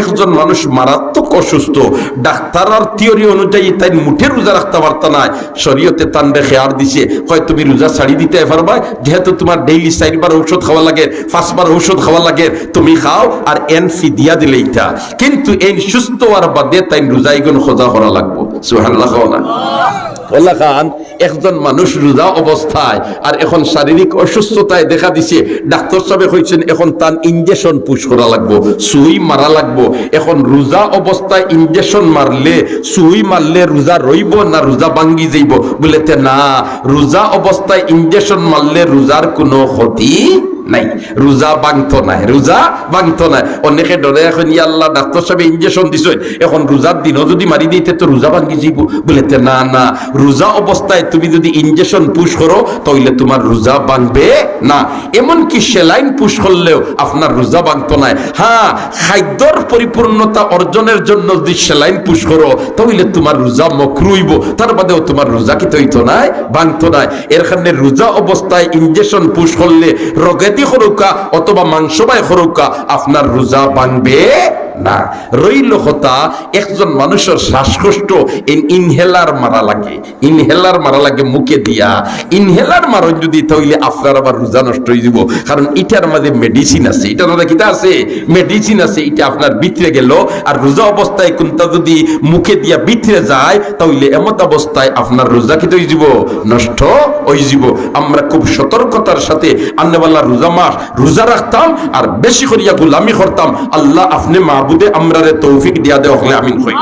একজন মানুষ মারাত্মক অসুস্থ ডাক্তার আর থিওরি অনুযায়ী তাই মুঠে রোজা রাখতে পারত না শরীয়তে তান দেখে আর দিছে হয় তুমি রোজা ছাড়ি দিতে পারবা যেহেতু তোমার ডেইলি চারবার ঔষধ খাওয়া লাগে, পাঁচবার ঔষধ খাওয়া লাগে, তুমি খাও আর এন ফিদিয়া দিলে ইটা কিন্তু এই সুস্থ আর বাদে তাই রোজা এগুন খোঁজা করা লাগবো। সুহান্লাহ খাও না খান একজন মানুষ রোজা অবস্থায় আর এখন শারীরিক অসুস্থতায় দেখা দিছে। ডাক্তার সাহেব হয়েছেন এখন তার ইঞ্জেকশন পুশ করা লাগবো, সুই মারা লাগবো। এখন রোজা অবস্থায় ইঞ্জেকশন মারলে, সুই মারলে রোজা রইব না রোজা ভাঙ্গি যাইব? বলেতে না, রোজা অবস্থায় ইঞ্জেকশন মারলে রোজার কোনো ক্ষতি নাই। রোজা বাংতো নাই, রোজা বাংতো নাই। অনেকে ডরে এখন আল্লাহ, ডাক্তার সাহেব ইঞ্জেকশন দিছ এখন রোজার দিনও যদি মারি দিতে তো রোজা ভাঙ্গি যাইব। বলেতে না না, রোজা অবস্থায় তুমি যদি ইঞ্জেকশন পুশ করো তাহলে তোমার রোজা ভাঙবে না। এমনকি সেলাইন পুশ করলেও আপনার রোজা ভাঙতো নাই। হ্যাঁ খাদ্যর পরিপূর্ণতা অর্জনের জন্য যদি সেলাইন পুশ করো তাহলে তোমার রোজা মকরুইব। তার বাদেও তোমার রোজা কি তৈত নাই? ভাঙতো নাই। এখানে রোজা অবস্থায় ইঞ্জেকশন পুশ করলে রগেতি হরুকা অথবা মাংস বাই হরুকা আপনার রোজা ভাঙবে না। রইল কথা, একজন মানুষের শ্বাসকষ্ট ইনহেলার মারা লাগে। ইনহেলার মারা লাগে মুখে দিয়া। ইনহেলার মারন যদি তাহলে আপনার আবার রোজা নষ্ট হয়ে যাব। কারণ এটার মধ্যে মেডিসিন আছে। এটার মধ্যে কিতা আছে? মেডিসিন আছে। এটা আপনার ভিতরে গেল। আর রোজা অবস্থায় কোনটা যদি মুখে দিয়া ভিতরে যায় তাহলে এমত অবস্থায় আপনার রোজা কি হয়ে যাব নষ্ট হয়ে যাব। আমরা খুব সতর্কতার সাথে আন্নেওয়ালা রোজা মাস, রোজা রাখতাম আর বেশি করিয়া গুলামি করতাম। আল্লাহ আপনি মাহবুদে আমরারে তৌফিক দিয়া দেওয়া হলে আমিন হই।